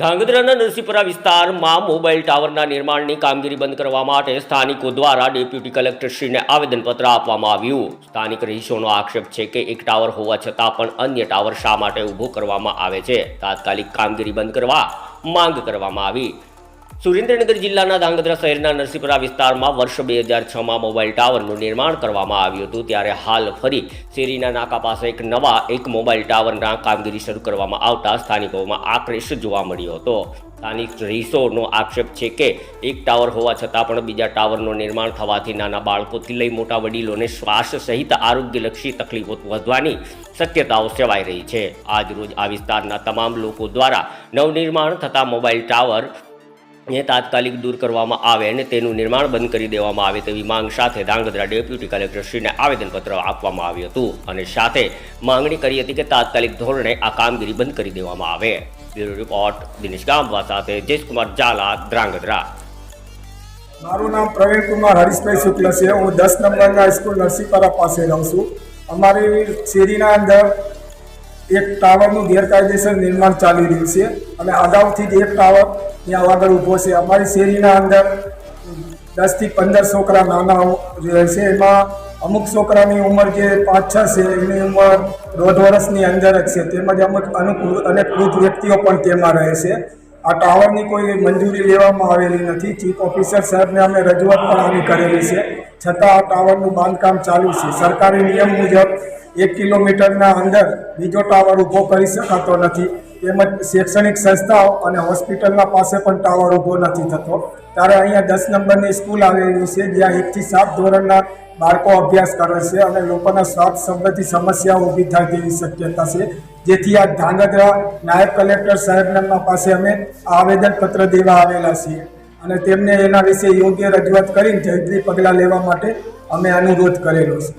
ધાંગધ્રાના નરસિંહપુરા વિસ્તારમાં મોબાઈલ ટાવરના નિર્માણની કામગીરી બંધ કરવા માટે સ્થાનિકો દ્વારા ડેપ્યુટી કલેક્ટરશ્રીને આવેદનપત્ર આપવામાં આવ્યું. સ્થાનિક રહીશોનો આક્ષેપ છે કે એક ટાવર હોવા છતાં પણ અન્ય ટાવર શા માટે ઊભો કરવામાં આવે છે? તાત્કાલિક કામગીરી બંધ કરવા માંગ કરવામાં આવી. સુરેન્દ્રનગર જિલ્લાના ધાંગધ્રા શહેરના નરસિંહપુરા વિસ્તારમાં વર્ષ બે હજાર છમાં મોબાઈલ ટાવરનું નિર્માણ કરવામાં આવ્યું હતું. ત્યારે હાલ ફરી શેરીના નાકા પાસે એક નવા એક મોબાઈલ ટાવરના કામગીરી શરૂ કરવામાં આવતા સ્થાનિકોમાં આક્રેશ જોવા મળ્યો હતો. સ્થાનિક રહીશોનો આક્ષેપ છે કે એક ટાવર હોવા છતાં પણ બીજા ટાવરનું નિર્માણ થવાથી નાના બાળકોથી લઈ મોટા વડીલોને શ્વાસ સહિત આરોગ્યલક્ષી તકલીફો વધવાની શક્યતાઓ સેવાઈ રહી છે. આજરોજ આ વિસ્તારના તમામ લોકો દ્વારા નવનિર્માણ થતા મોબાઈલ ટાવર એ તાત્કાલિક દૂર કરવામાં આવે અને તેનું નિર્માણ બંધ કરી દેવામાં આવે તેવી માંગ સાથે ધાંગધ્રા ડેપ્યુટી કલેક્ટરશ્રીને આવેદનપત્ર આપવામાં આવ્યું હતું અને સાથે માંગણી કરી હતી કે તાત્કાલિક ધોરણે આ કામગીરી બંધ કરી દેવામાં આવે. બ્યુરો રિપોર્ટ, દિનેશ ગામવા સાથે જયેશકુમાર ઝાલા ધ્રાંગધ્રા મારું નામ પ્રવીણકુમાર હરીશભાઈ શુક્લ છે. હું દસ નંબરના સ્કૂલ નરસિંહપરા પાસે રહું છું. અમારી શેરીના અંદર એક ટાવરનું ગેરકાયદેસર નિર્માણ ચાલી રહ્યું છે અને અગાઉથી જ એક ટાવર ત્યાં આગળ ઊભો છે. અમારી શેરીના અંદર દસથી પંદર છોકરા નાના રહે છે. એમાં અમુક છોકરાની ઉંમર જે પાંચ છ છે, એની ઉંમર દોઢ વર્ષની અંદર જ છે. તેમજ અમુક અનુકૂળ અને વૃદ્ધ વ્યક્તિઓ પણ તેમાં રહે છે. આ ટાવરની કોઈ મંજૂરી લેવામાં આવેલી નથી. ચીફ ઓફિસર સાહેબને અમે રજૂઆત પણ આની કરેલી છે. છતાં આ ટાવરનું બાંધકામ ચાલુ છે. સરકારી નિયમ મુજબ એક કિલોમીટરના અંદર બીજો ટાવર ઊભો કરી શકાતો નથી. તેમજ શૈક્ષણિક સંસ્થાઓ અને હોસ્પિટલના પાસે પણ ટાવર ઊભો નથી થતો. ત્યારે અહીંયા દસ નંબરની સ્કૂલ આવેલી છે, જ્યાં એકથી સાત ધોરણના બાળકો અભ્યાસ કરે છે અને લોકોના સ્વાસ્થ્ય સંબંધી સમસ્યાઓ ઊભી થાય તેવી શક્યતા છે. જેથી આ ધાંગધ્રા નાયબ કલેક્ટર સાહેબના પાસે અમે આવેદનપત્ર દેવા આવેલા છીએ. અને તેમને એના વિશે યોગ્ય રજૂઆત કરીને જરૂરી પગલાં લેવા માટે અમે અનુરોધ કરેલો છે.